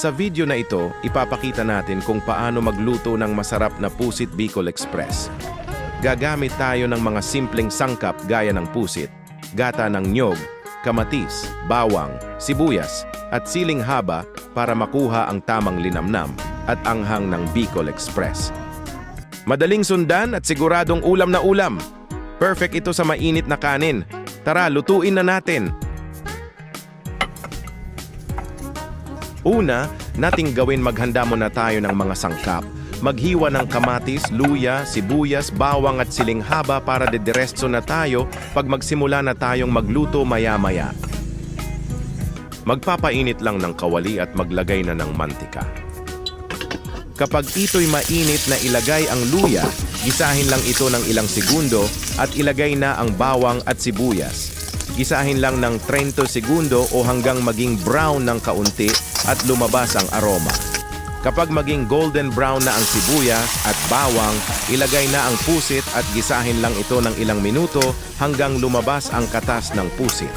Sa video na ito, ipapakita natin kung paano magluto ng masarap na Pusit Bicol Express. Gagamit tayo ng mga simpleng sangkap gaya ng pusit, gata ng nyog, kamatis, bawang, sibuyas, at siling haba para makuha ang tamang linamnam at anghang ng Bicol Express. Madaling sundan at siguradong ulam na ulam. Perfect ito sa mainit na kanin. Tara, lutuin na natin. Una, nating gawin maghanda muna tayo ng mga sangkap. Maghiwa ng kamatis, luya, sibuyas, bawang at siling haba para dediretso na tayo pag magsimula na tayong magluto maya-maya. Magpapainit lang ng kawali at maglagay na ng mantika. Kapag ito'y mainit na ilagay ang luya, gisahin lang ito ng ilang segundo at ilagay na ang bawang at sibuyas. Gisahin lang ng 30 segundo o hanggang maging brown ng kaunti at lumabas ang aroma. Kapag maging golden brown na ang sibuyas at bawang, ilagay na ang pusit at gisahin lang ito ng ilang minuto hanggang lumabas ang katas ng pusit.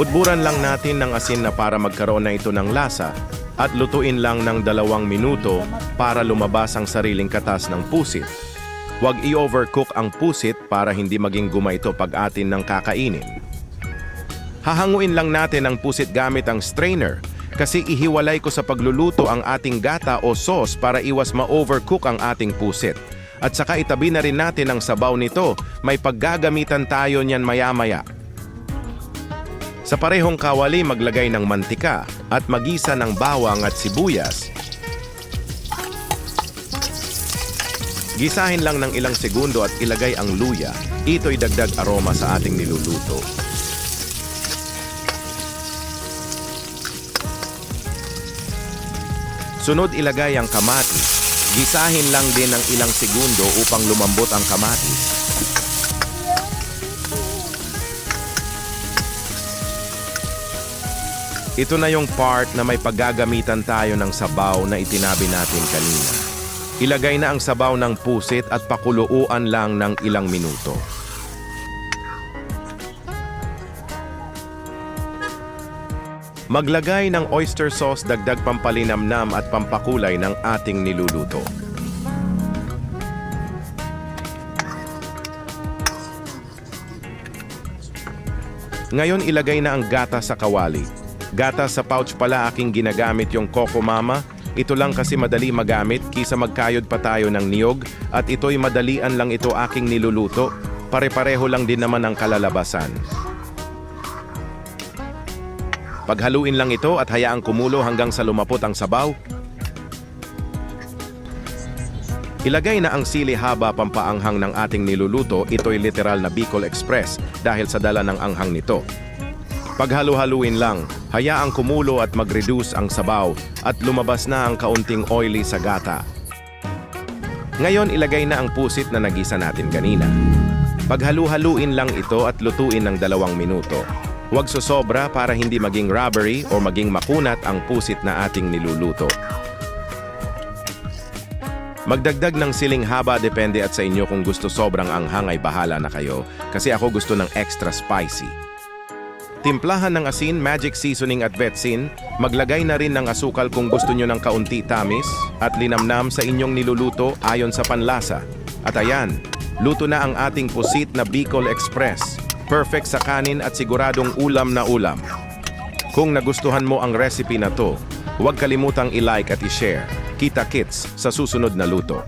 Budburan lang natin ng asin na para magkaroon na ito ng lasa at lutuin lang ng dalawang minuto para lumabas ang sariling katas ng pusit. Huwag i-overcook ang pusit para hindi maging guma ito pag atin ng kakainin. Hahanguin lang natin ang pusit gamit ang strainer kasi ihiwalay ko sa pagluluto ang ating gata o sauce para iwas ma-overcook ang ating pusit. At saka itabi na rin natin ang sabaw nito, may paggagamitan tayo niyan maya-maya. Sa parehong kawali maglagay ng mantika at magisa ng bawang at sibuyas. Gisahin lang ng ilang segundo at ilagay ang luya. Ito'y dagdag aroma sa ating niluluto. Sunod ilagay ang kamatis. Gisahin lang din ng ilang segundo upang lumambot ang kamatis. Ito na yung part na may paggagamitan tayo ng sabaw na itinabi natin kanina. Ilagay na ang sabaw ng pusit at pakuluan lang ng ilang minuto. Maglagay ng oyster sauce dagdag pampalinamnam at pampakulay ng ating niluluto. Ngayon ilagay na ang gata sa kawali. Gata sa pouch pala aking ginagamit yung Coco Mama. Ito lang kasi madali magamit kisa magkayod pa tayo ng niyog at ito'y madalian lang ito aking niluluto. Pare-pareho lang din naman ang kalalabasan. Paghaluin lang ito at hayaang kumulo hanggang sa lumapot ang sabaw. Ilagay na ang sili haba pampaanghang ng ating niluluto, ito'y literal na Bicol Express dahil sa dala ng anghang nito. Paghalu-haluin lang, hayaang kumulo at mag-reduce ang sabaw at lumabas na ang kaunting oily sa gata. Ngayon ilagay na ang pusit na nagisa natin kanina. Paghalu-haluin lang ito at lutuin ng dalawang minuto. Huwag sosobra para hindi maging rubbery o maging makunat ang pusit na ating niluluto. Magdagdag ng siling haba depende at sa inyo kung gusto sobrang anghang ay bahala na kayo kasi ako gusto ng extra spicy. Timplahan ng asin, magic seasoning at vetsin, maglagay na rin ng asukal kung gusto nyo ng kaunti tamis at linamnam sa inyong niluluto ayon sa panlasa. At ayan, luto na ang ating pusit na Bicol Express. Perfect sa kanin at siguradong ulam na ulam. Kung nagustuhan mo ang recipe na to, huwag kalimutang i-like at i-share. Kita kits sa susunod na luto.